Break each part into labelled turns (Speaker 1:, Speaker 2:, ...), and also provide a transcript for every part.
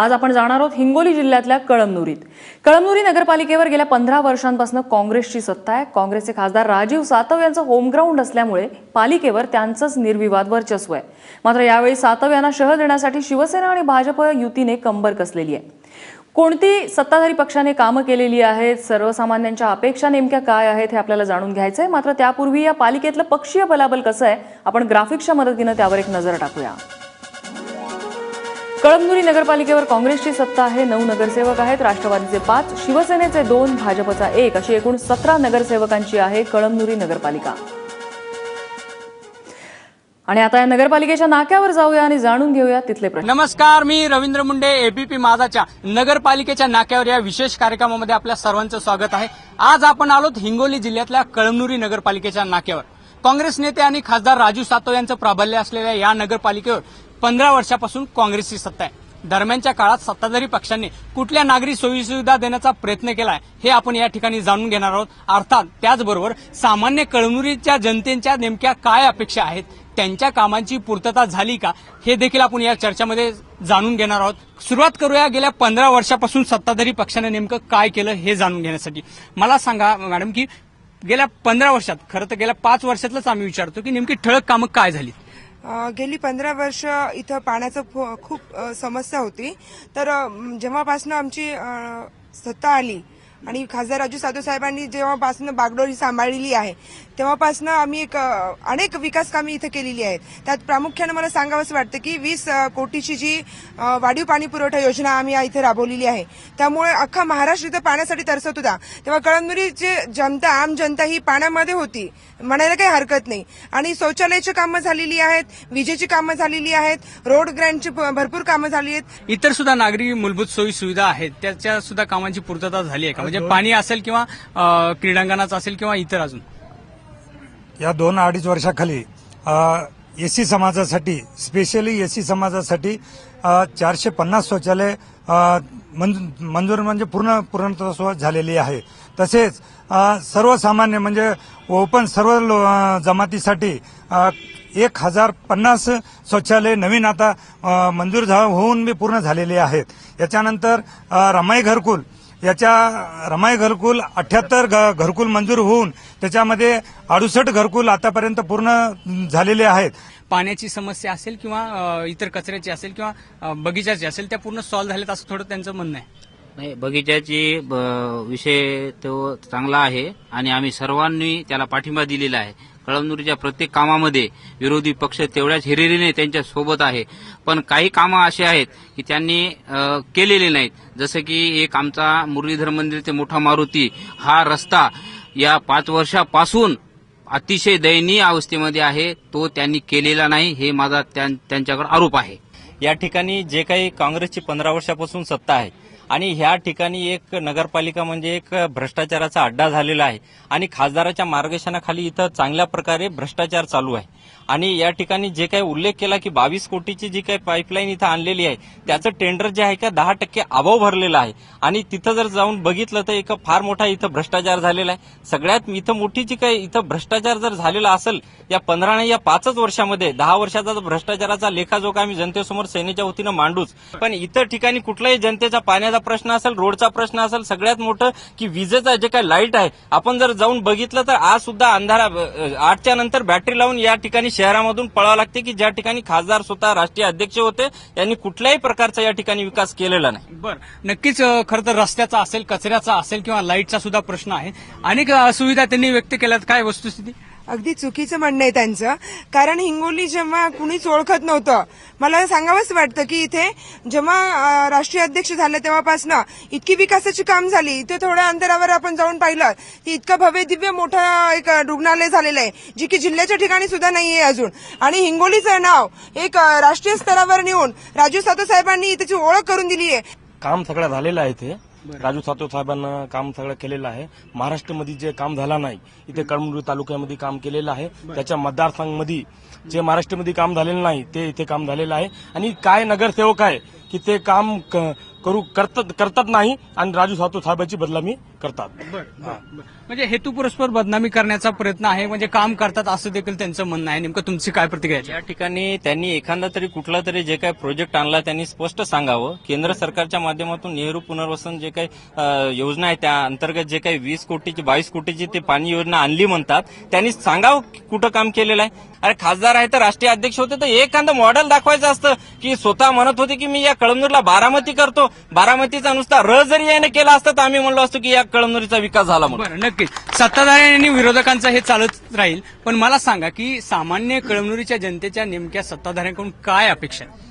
Speaker 1: आज आपण जाणार आहोत हिंगोली जिल्ह्यातल्या कळमनुरीत. कळमनुरी नगरपालिकेवर गेल्या पंधरा वर्षांपासून काँग्रेसची सत्ता आहे. काँग्रेसचे खासदार राजीव सातव यांचं होमग्राऊंड असल्यामुळे पालिकेवर त्यांचंच निर्विवाद वर्चस्व आहे. मात्र यावेळी सातव यांना शह देण्यासाठी शिवसेना आणि भाजप युतीने कंबर कसलेली आहे. कोणती सत्ताधारी पक्षाने कामं केलेली आहेत? सर्वसामान्यांच्या अपेक्षा नेमक्या काय आहेत हे आपल्याला जाणून घ्यायचं आहे मात्र त्यापूर्वी या पालिकेतलं पक्षीय बलाबल कसं आहे? आपण ग्राफिक्सच्या मदतीनं त्यावर एक नजर टाकूया. कळमनुरी नगरपालिकेवर काँग्रेसची सत्ता आहे. नऊ नगरसेवक आहेत. राष्ट्रवादीचे पाच शिवसेनेचे दोन भाजपचा एक अशी एकूण सतरा नगरसेवकांची आहे कळमनुरी नगरपालिका. आणि आता या नगरपालिकेच्या नाक्यावर जाऊया आणि जाणून घेऊया तिथले प्रश्न.
Speaker 2: नमस्कार मी रवींद्र मुंडे एबीपी माझाच्या नगरपालिकेच्या नाक्यावर या विशेष कार्यक्रमामध्ये आपल्या सर्वांचं स्वागत आहे. आज आपण आलोत हिंगोली जिल्ह्यातल्या कळमनुरी नगरपालिकेच्या नाक्यावर. काँग्रेस नेते आणि खासदार राजू सातव यांचं प्राबल्य असलेल्या या नगरपालिकेवर पंधरा वर्षापासून काँग्रेसची सत्ता आहे. दरम्यानच्या काळात सत्ताधारी पक्षांनी कुठल्या नागरी सोयीसुविधा देण्याचा प्रयत्न केलाय हे आपण या ठिकाणी जाणून घेणार आहोत. अर्थात त्याचबरोबर सामान्य कळमुरीच्या जनतेच्या नेमक्या काय अपेक्षा आहेत त्यांच्या कामांची पूर्तता झाली का हे देखील आपण या चर्चेमध्ये जाणून घेणार आहोत. सुरुवात करूया गेल्या पंधरा वर्षापासून सत्ताधारी पक्षाने नेमकं काय केलं हे जाणून घेण्यासाठी. मला सांगा मॅडम की गेल्या पंधरा वर्षात खरं तर गेल्या पाच वर्षातलंच आम्ही विचारतो की नेमकी ठळक कामं काय झाली
Speaker 3: गेली पंधरा वर्ष इथं पाण्याचं खूप समस्या होती. तर जेव्हापासनं आमची सत्ता आली आणि खासदार राजू साधू साहेबांनी जेव्हापासून बागडोरी सांभाळलेली आहे तेव्हापासनं आम्ही एक अनेक विकास कामे इथं केलेली आहेत. त्यात प्रामुख्यानं मला सांगावंसं वाटतं की वीस कोटीची जी वाढीव पाणी पुरवठा योजना आम्ही इथे राबवलेली आहे. त्यामुळे अख्खा महाराष्ट्र इथं पाण्यासाठी तरसत होता. तेव्हा कळमनुरीची जनता आम जनता ही पाण्यामध्ये होती म्हणायला काही हरकत नाही. आणि शौचालयाची कामं झालेली आहेत विजेची कामं झालेली आहेत रोड ग्रँडची भरपूर कामं झाली आहेत.
Speaker 2: इतर सुद्धा नागरी मूलभूत सोयी सुविधा आहेत त्याच्या सुद्धा कामांची पूर्तता झाली आहे का? म्हणजे पाणी असेल किंवा क्रीडांगणाचं असेल किंवा इतर अजून?
Speaker 4: या दोन अडीच वर्षाखाली एसी समाजासाठी स्पेशली एसी समाजासाठी चारशे पन्नास शौचालय मंजूर म्हणजे पूर्ण पूर्णत्व झालेली आहे. तसेच सर्वसामान्य म्हणजे ओपन सर्व लो- जमातीसाठी एक हजार पन्नास शौचालय नवीन आता मंजूर झा- होऊन बी पूर्ण झालेले आहेत. याच्यानंतर रमाई घरकुल याच्या रमाई घरकुल अठ्याहत्तर घरकुल मंजूर होऊन त्याच्यामध्ये अडुसष्ट घरकुल आतापर्यंत पूर्ण झालेले आहेत.
Speaker 2: पाण्याची समस्या असेल किंवा इतर कचऱ्याची असेल किंवा बगीचाची असेल त्या पूर्ण सॉल्व्ह झाल्यात असं थोडं त्यांचं म्हणणं आहे.
Speaker 5: नाही बगीच्याची ब- विषय तो चांगला आहे आणि आम्ही सर्वांनी त्याला पाठिंबा दिलेला आहे. कळमनुरीच्या प्रत्येक कामामध्ये विरोधी पक्ष तेवढ्याच हिरिरीने त्यांच्यासोबत आहे. पण काही कामं अशी आहेत की त्यांनी केलेली नाहीत. जसं की एक आमचा मुरलीधर मंदिर ते मोठा मारुती हा रस्ता या पाच वर्षापासून अतिशय दयनीय अवस्थेमध्ये आहे. तो त्यांनी केलेला नाही. हे माझा त्यां- आरोप आहे.
Speaker 6: या ठिकाणी जे काही काँग्रेसची पंधरा वर्षापासून सत्ता आहे आणि ह्या ठिकाणी एक नगरपालिका म्हणजे एक भ्रष्टाचाराचा अड्डा झालेला आहे. आणि खासदाराच्या मार्गदर्शनाखाली इथं चांगल्या प्रकारे भ्रष्टाचार चालू आहे. आणि या ठिकाणी जे काही उल्लेख केला की बावीस कोटीची जी काही पाईपलाईन इथं आणलेली आहे त्याचं टेंडर जे आहे का दहा टक्के अभाव भरलेला आहे. आणि तिथं जर जाऊन बघितलं तर एक फार मोठा इथं भ्रष्टाचार झालेला आहे. सगळ्यात इथं मोठी जी काही इथं भ्रष्टाचार जर झालेला असेल या पंधरा नाही या पाचच वर्षामध्ये दहा वर्षाचा भ्रष्टाचाराचा लेखाजोखा आम्ही जनतेसमोर सेनेच्या वतीनं मांडूच. पण इतर ठिकाणी कुठल्याही जनतेचा पाण्याचा प्रश्न असेल रोडचा प्रश्न असेल सगळ्यात मोठं की विजेचा जे काही लाइट आहे आपण जर जाऊन बघितलं तर आज सुद्धा अंधारा आठच्या नंतर बॅटरी लावून या ठिकाणी शहरामधून पळावं लागते की ज्या ठिकाणी खासदार स्वतः राष्ट्रीय अध्यक्ष होते यांनी कुठल्याही प्रकारचा या ठिकाणी विकास केलेला नाही.
Speaker 2: बरं. नक्कीच खरं तर रस्त्याचा असेल कचऱ्याचा असेल किंवा लाईटचा सुद्धा प्रश्न आहे. अनेक सुविधा त्यांनी व्यक्त केल्यात. काय वस्तुस्थिती?
Speaker 3: अगदी चुकीचं म्हणणं आहे त्यांचं. कारण हिंगोली जेव्हा कुणीच ओळखत नव्हतं मला सांगावंच वाटतं की इथे जेव्हा राष्ट्रीय अध्यक्ष झाले तेव्हापासनं इतकी विकासाची काम झाली इथे थोड्या अंतरावर आपण जाऊन पाहिलं की इतकं भव्य दिव्य मोठं एक रुग्णालय झालेलं आहे जी की जिल्ह्याच्या ठिकाणी सुद्धा नाहीये अजून. आणि हिंगोलीचं नाव एक राष्ट्रीय स्तरावर नेऊन राजू सातव साहेबांनी त्याची ओळख करून दिली आहे
Speaker 7: काम सगळं झालेलं आहे ते राजू सातव साहेबांना काम सगळं केलेलं आहे. महाराष्ट्रामध्ये जे काम झालं नाही इथे कळमनुरी तालुक्यामध्ये काम केलेलं आहे. त्याच्या मतदारसंघामध्ये जे महाराष्ट्रामध्ये काम झालेलं नाही ते इथे काम झालेलं आहे. आणि काय नगरसेवक आहे की ते काम करू करतात करतात नाही आणि राजू सातव साहेबांची बदला मी करतात.
Speaker 2: म्हणजे हेतू परस्पर बदनामी करण्याचा प्रयत्न आहे म्हणजे काम करतात असं देखील त्यांचं म्हणणं आहे. नेमकं तुमची काय प्रतिक्रिया?
Speaker 6: या ठिकाणी त्यांनी एखादा तरी कुठला तरी जे काही प्रोजेक्ट आणला त्यांनी स्पष्ट सांगावं. केंद्र सरकारच्या माध्यमातून नेहरू पुनर्वसन जे काही योजना आहे त्या अंतर्गत जे काही वीस कोटीची बावीस कोटीची ते पाणी योजना आणली म्हणतात त्यांनी सांगावं कुठं काम केलेलं आहे. अरे खासदार आहे तर राष्ट्रीय अध्यक्ष होते तर एखादं मॉडेल दाखवायचं असतं की स्वतः म्हणत होते की मी या कळमनूरला बारामती करतो. बारामतीचा नुसता र जरी याने केला असता तर आम्ही म्हणलो असतो की या कळमनुरीचा विकास झाला म्हणून.
Speaker 2: बरं नक्कीच. सत्ताधारी आणि विरोधकांचं हे चालत राहील पण मला सांगा की सामान्य कळमनुरीच्या जनतेच्या नेमक्या सत्ताधाऱ्यांकडून काय अपेक्षा आहे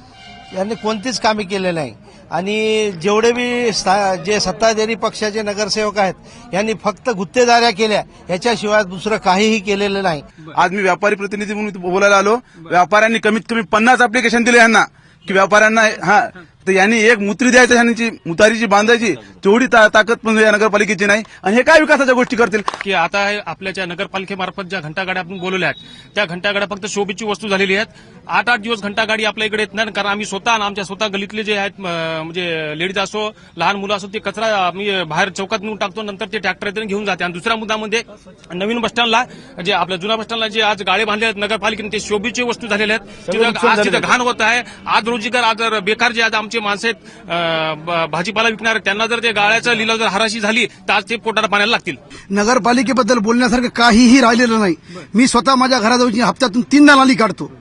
Speaker 8: यांनी कोणतीच कामे केले नाही. आणि जेवढे बी सा- जे सत्ताधारी पक्षाचे नगरसेवक आहेत यांनी फक्त गुत्तेदाऱ्या केल्या. याच्याशिवाय दुसरं काहीही केलेलं नाही.
Speaker 9: आज मी व्यापारी प्रतिनिधी म्हणून इथं बोलायला आलो. व्यापाऱ्यांनी कमीत कमी पन्नास अप्लिकेशन दिले यांना. की व्यापाऱ्यांना हा तर यांनी एक मुत्री द्यायची यांची मुतारीची बांधायची तेवढी ता- ताकद पण या नगरपालिकेची नाही. आणि हे काय विकासाच्या गोष्टी करतील?
Speaker 7: की आता आपल्या ज्या नगरपालिकेमार्फत ज्या घंटागाड्या आपण बोलवल्या आहेत त्या घंटागाड्या फक्त शोभेची वस्तू झालेली आहेत. आठ आठ दिवस घंटागाडी आपल्या इकडे येत नाही कारण आम्ही स्वतः आमच्या स्वतः गलीतले जे आहेत म्हणजे लेडीज असो लहान मुलं असो ते कचरा आम्ही बाहेर चौकात नेऊन टाकतो नंतर ते ट्रॅक्टर घेऊन जाते. आणि दुसऱ्या मुद्दा म्हणजे नवीन बसस्टँडला जे आपल्या जुन्या बसस्टँडला जे आज गाळे बांधले आहेत नगरपालिकेने ते शोभेची वस्तू झालेल्या आहेत. तिथं आज तिथं घाण होत आहे. आज रोजीगार आज बेकार जे आज आमचे माणसं आहेत भाजीपाला विकणार त्यांना जर ते गाळ्याचा लिलाव जर हराशी झाली तर आज ते पोटाला पाण्याला लागतील.
Speaker 10: नगरपालिकेबद्दल बोलण्यासारखं काहीही राहिलेलं नाही. मी स्वतः माझ्या घराजवळची हप्त्यातून तीनदा नाली काढतो.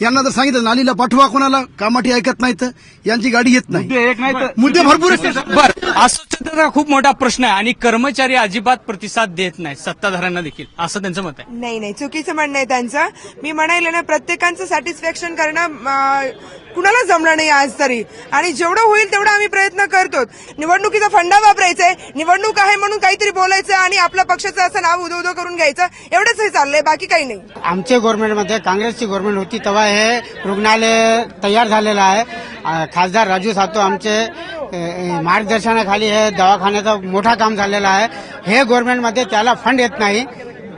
Speaker 10: यांना जर सांगितलं नालीला पाठवा कोणाला कामाठी ऐकत नाही तर यांची गाडी येत नाही.
Speaker 9: एक नाही तर
Speaker 10: मुद्दे भरपूर आहेत.
Speaker 2: बर अस्वच्छतेचा खूप मोठा प्रश्न आहे आणि कर्मचारी अजिबात प्रतिसाद देत नाही सत्ताधाऱ्यांना देखील. असं त्यांचं मत आहे.
Speaker 3: नाही नाही चुकीचं म्हणणं आहे त्यांचं. मी म्हणायला ना प्रत्येकांचं सॅटिस्फॅक्शन करणं अं, कुणाला जमलं नाही आज तरी. आणि जेवढं होईल तेवढं आम्ही प्रयत्न करतो निवडणुकीचा फंडा वापरायचा आहे निवडणूक आहे म्हणून काहीतरी बोलायचं आणि आपल्या पक्षाचं असं नाव उदो उदो करून घ्यायचं एवढंच हे चाललंय बाकी काही नाही.
Speaker 11: आमच्या गव्हर्नमेंटमध्ये काँग्रेसची गव्हर्नमेंट होती तेव्हा हे रुग्णालय तयार झालेलं आहे. खासदार राजू सातो आमचे मार्गदर्शनाखाली हे दवाखान्याचं मोठा काम झालेलं आहे. हे गव्हर्नमेंटमध्ये त्याला फंड येत नाही.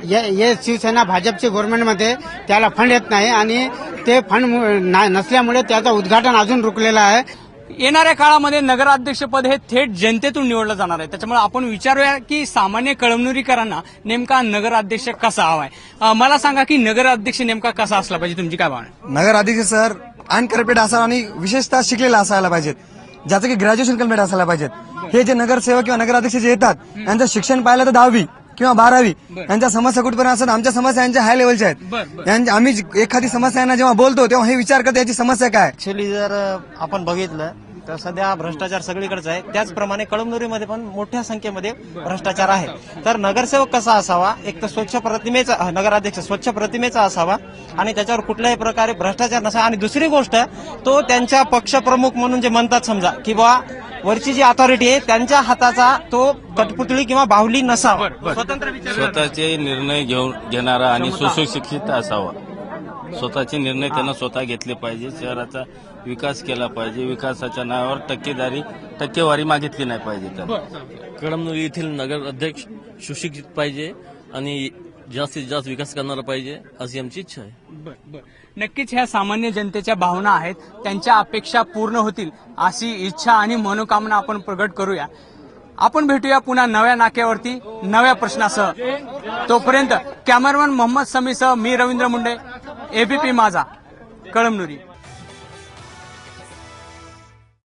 Speaker 11: ये ये शिवसेना भाजपचे गव्हर्नमेंटमध्ये त्याला फंड येत नाही आणि ते फंड नसल्यामुळे त्याचं उद्घाटन अजून रुकलेलं आहे.
Speaker 2: येणाऱ्या काळामध्ये नगराध्यक्षपद हे थेट जनतेतून निवडलं जाणार आहे. त्याच्यामुळे आपण विचारूया की सामान्य कळमनुरीकरांना नेमका नगराध्यक्ष कसा हवाय? मला सांगा की नगराध्यक्ष नेमका कसा असला पाहिजे? तुमची काय भावना?
Speaker 12: नगराध्यक्ष सर अनकरपेट असावा आणि विशेषतः शिकलेला असायला पाहिजेत. ज्याचं की ग्रॅज्युएशन कंप्लीट असायला पाहिजेत. हे जे नगरसेवक किंवा नगराध्यक्ष जे येतात यांचं शिक्षण पाहिलं तर दहावी. किंवा बारावी यांच्या समस्या कुठपर्यंत असतात? आमच्या समस्या यांच्या हाय लेवलच्या आहेत. यांच्या- आम्ही एखादी समस्या यांना जेव्हा बोलतो तेव्हा हे विचार करतो याची समस्या काय
Speaker 8: ऍक्च्युली जर आपण बघितलं तर सध्या भ्रष्टाचार सगळीकडेच आहे. त्याचप्रमाणे कळमनुरीमध्ये पण मोठ्या संख्येमध्ये भ्रष्टाचार आहे. तर नगरसेवक कसा असावा? एक तर स्वच्छ प्रतिमेचा अ, नगराध्यक्ष स्वच्छ प्रतिमेचा असावा. आणि त्याच्यावर कुठल्याही प्रकारे भ्रष्टाचार नसावा. आणि दुसरी गोष्ट तो त्यांच्या पक्षप्रमुख म्हणून जे म्हणतात समजा की बा वरची जी अथॉरिटी आहे त्यांच्या हाताचा तो कटपुतळी किंवा बाहुली नसावा. स्वतंत्र विचार
Speaker 5: स्वतःचे निर्णय घेऊन घेणारा आणि सुशिक्षित असावा. स्वतःचे निर्णय त्यांना स्वतः घेतले पाहिजे. शहराचा विकास केला पाहिजे. विकासाच्या नावावर टक्केदारी टक्केवारी मागितली नाही पाहिजे त्यांना.
Speaker 7: कळमनुरी येथील नगर अध्यक्ष सुशिक्षित पाहिजे आणि जास्तीत जास्त विकास करणारा पाहिजे अशी आमची इच्छा आहे.
Speaker 2: नक्कीच ह्या सामान्य जनतेच्या भावना आहेत त्यांच्या अपेक्षा पूर्ण होतील अशी इच्छा आणि मनोकामना आपण प्रगट करूया. आपण भेटूया पुन्हा नव्या नाक्यावरती नव्या प्रश्नासह. तोपर्यंत कॅमेरामॅन मोहम्मद समीसह मी रवींद्र मुंडे एबीपी माझा कळमनुरी.